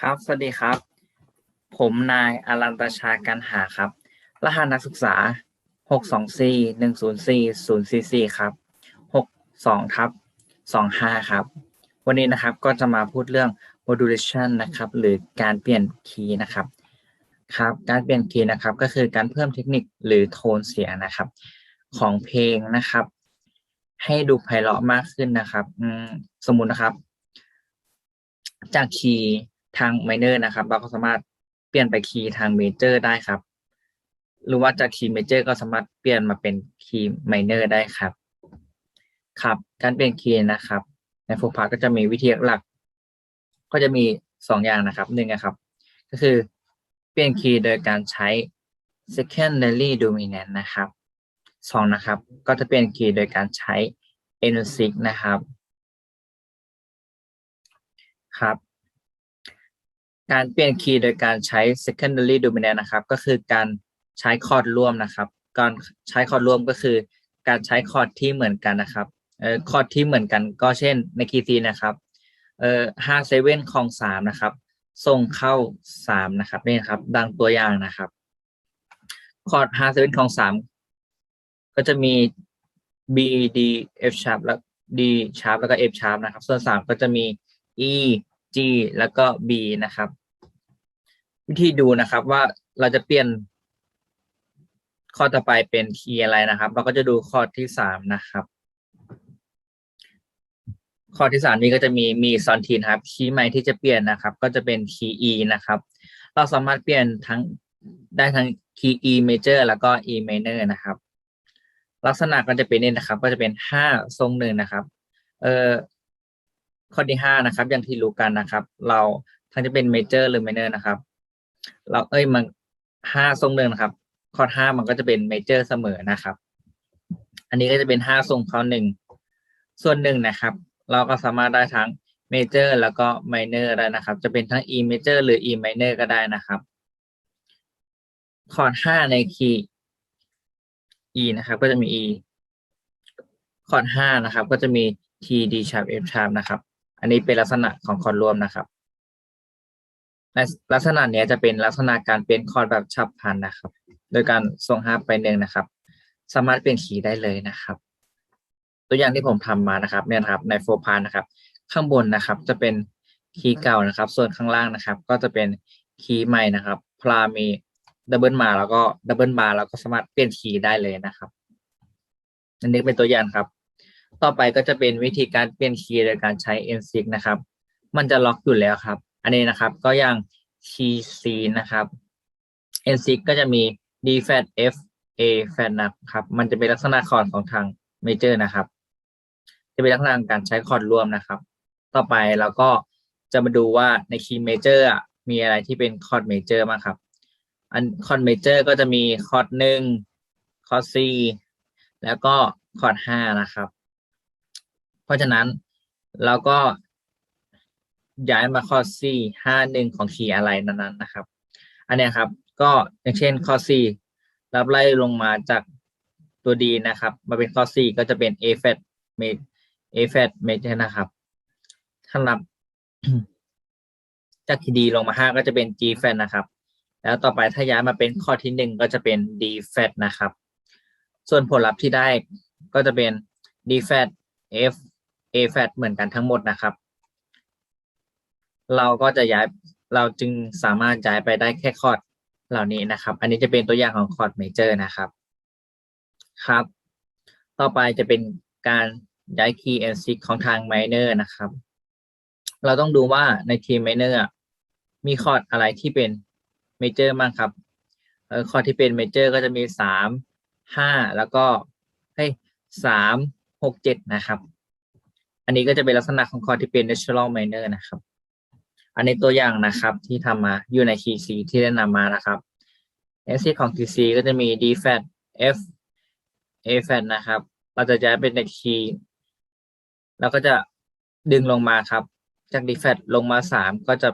ครับ สวัสดีครับ ผมนายอรันตชากันหาครับ รหัสนักศึกษา 624 104 044 ครับ 62ทับ25 ครับ วันนี้นะครับก็จะมาพูดเรื่อง modulation นะครับ หรือการเปลี่ยนคีย์นะครับ ครับ การเปลี่ยนคีย์นะครับก็คือการเพิ่มเทคนิคหรือโทนเสียงนะครับ ของเพลงนะครับ ให้ดูไพเราะมากขึ้นนะครับ สมมุตินะครับ จากคีย์ ทางไมเนอร์นะครับ เราก็สามารถเปลี่ยนไปคีย์ทางเมเจอร์ได้ครับ หรือว่าจากคีย์เมเจอร์ก็สามารถเปลี่ยนมาเป็นคีย์ไมเนอร์ได้ครับ ครับ การเปลี่ยนคีย์นะครับ ในโฟล์พาก็จะมีวิธีหลัก ก็จะมีสองอย่างนะครับหนึ่งนะครับ ก็คือเปลี่ยนคีย์โดยการใช้ secondary dominant นะครับสองนะครับ ก็จะเปลี่ยนคีย์โดยการใช้ e n s i c นะครับ ครับ การเปลี่ยนคีย์โดยการใช้ secondary dominant นะครับ ก็คือการใช้คอร์ดร่วมนะครับ การใช้คอร์ดร่วมก็คือ การใช้คอร์ดที่เหมือนกันนะครับเอ่อคอร์ดที่เหมือนกันก็เช่นในคีย์ซีนะครับเอ่อห้าเซเว่นของสามนะครับส่งเข้าสามนะครับนี่ครับ ดังตัวอย่างนะครับ คอร์ดห้าเซเว่นของสามก็จะมี B D F sharp แล้ว D sharp แล้วก็ F sharp นะครับ ส่วนสามก็จะมี E G แล้วก็ B นะครับ วิธีดูนะครับว่าเราจะเปลี่ยนข้อต่อไปเป็นคีย์อะไรนะครับ เราก็จะดูข้อที่สามนะครับ ข้อที่สามนี้ก็จะมีมีซอนทีนครับ คีย์ใหม่ที่จะเปลี่ยนนะครับ ก็จะเป็นคีย์ E นะครับ เราสามารถเปลี่ยนทั้งได้ทั้งคีย์ E major แล้วก็ E minor นะครับ ลักษณะก็จะเป็นนี่นะครับ ก็จะเป็นห้าทรงหนึ่งนะครับ เอ่อข้อที่ห้านะครับ อย่างที่รู้กันนะครับ เราทั้งจะเป็นเมเจอร์หรือไมเนอร์นะครับ เราเอ้ยมันห้าทรงหนึ่งนะครับข้อห้ามันก็จะเป็นเมเจอร์เสมอนะครับ อันนี้ก็จะเป็นห้าทรงข้อหนึ่งส่วนหนึ่งนะครับ เราก็สามารถได้ทั้งเมเจอร์แล้วก็ไมเนอร์ได้นะครับ จะเป็นทั้ง E major หรือ E minor ก็ได้นะครับ คอร์ดห้าในคีย์ E นะครับ ก็จะมี E คอร์ดห้านะครับ ก็จะมี T D sharp F sharp นะครับ อันนี้เป็นลักษณะของคอร์ดรวมนะครับ ลักษณะนี้จะเป็นลักษณะการเปลี่ยนคอร์ดแบบฉับพลันนะครับ โดยการส่งห้าไปหนึ่งนะครับ สามารถเปลี่ยนคีย์ได้เลยนะครับ ตัวอย่างที่ผมทำมานะครับเนี่ยครับในโฟพานนะครับ ข้างบนนะครับจะเป็นคีย์เก่านะครับ ส่วนข้างล่างนะครับ ก็จะเป็นคีย์ใหม่นะครับพลามีดับเบิลมาแล้วก็ดับเบิลบาร์เราก็สามารถเปลี่ยนคีย์ได้เลยนะครับอันนี้เป็นตัวอย่างครับ ต่อไปก็จะเป็นวิธีการเปลี่ยนคีย์โดยการใช้ n s i g นะครับ มันจะล็อกอยู่แล้วครับ อันนี้นะครับก็อย่าง TC นะครับ n s i g ก็จะมี D fat F A fat นะครับ มันจะเป็นลักษณะคอร์ดของทาง major นะครับ จะเป็นลักษณะการใช้คอร์ดร่วมนะครับ ต่อไปเราก็จะมาดูว่าใน key major อะมีอะไรที่เป็นคอร์ด major บ้างครับ อันคอร์ด major ก็จะมีคอร์ดหนึ่งคอร์ด C แล้วก็คอร์ดห้านะครับ เพราะฉะนั้นเราก็ ย้ายมาคอร์ด C ห้าหนึ่งของคีย์อะไรนั้นๆนะครับ อันนี้ครับ ก็อย่างเช่นคอ C รับไล่ลงมาจากตัวดีนะครับ มาเป็นข้อ4ก็จะเป็น A flat A flat major นะครับ ถ้านับจากที่ดีลงมา5ก็จะเป็น G flat นะครับ แล้วต่อไปถ้าย้ายมาเป็นข้อที่1ก็จะเป็น D flat นะครับ ส่วนผลลัพธ์ที่ได้ก็จะเป็น D flat F A flat เหมือนกันทั้งหมดนะครับ เราก็จะย้ายเราจึงสามารถย้ายไปได้แค่คอร์ดเหล่านี้นะครับ อันนี้จะเป็นตัวอย่างของคอร์ดเมเจอร์นะครับ ครับ ต่อไปจะเป็นการย้ายคีย์ n อของทาง minor นะครับ เราต้องดูว่าในคีย์ minor อะมีคอร์ดอะไรที่เป็น major บ้างครับคอร์ดที่เป็น major ก็จะมีสามห้าแล้วก็ให้สามหกเจ็ดนะครับ อันนี้ก็จะเป็นลักษณะของคอร์ดที่เป็น natural minor นะครับ อันนี้ตัวอย่างนะครับที่ทำมาอยู่ใน key C ที่ได้นำมานะครับ n อของ QC ก็จะมี D flat F A flat นะครับ เราจะย้ายเป็นในคีย์เราก็จะดึงลงมาครับ จาก D flat ลงมาสามก็จะ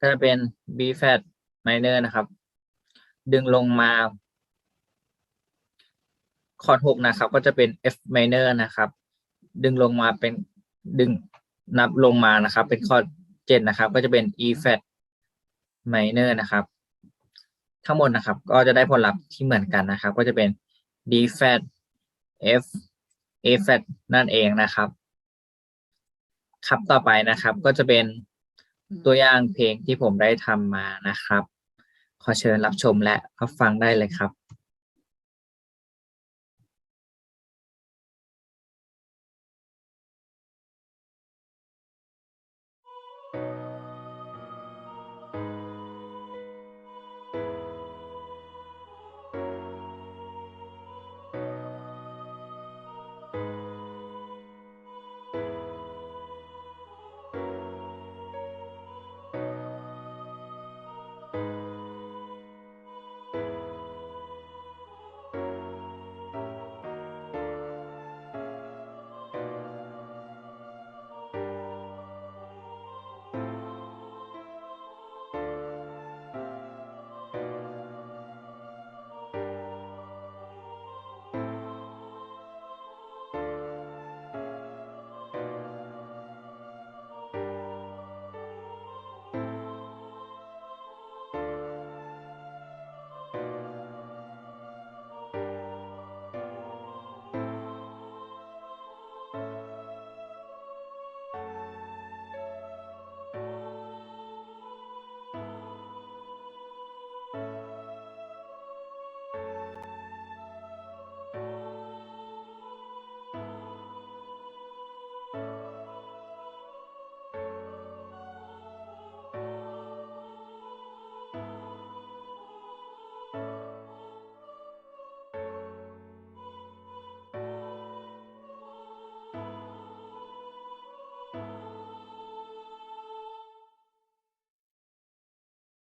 ก็จะเป็น B flat minor นะครับ ดึงลงมาคอร์ดหกนะครับ ก็จะเป็น F minor นะครับ ดึงลงมาเป็นดึง นับลงมานะครับ เป็นคอเจ็ดนะครับ ก็จะเป็น E flat minor นะครับ ทั้งหมดนะครับ ก็จะได้ผลลัพธ์ที่เหมือนกันนะครับ ก็จะเป็น D flat F A flat นั่นเองนะครับครับต่อไปนะครับ ก็จะเป็นตัวอย่างเพลงที่ผมได้ทำมานะครับ ขอเชิญรับชมและรับฟังได้เลยครับ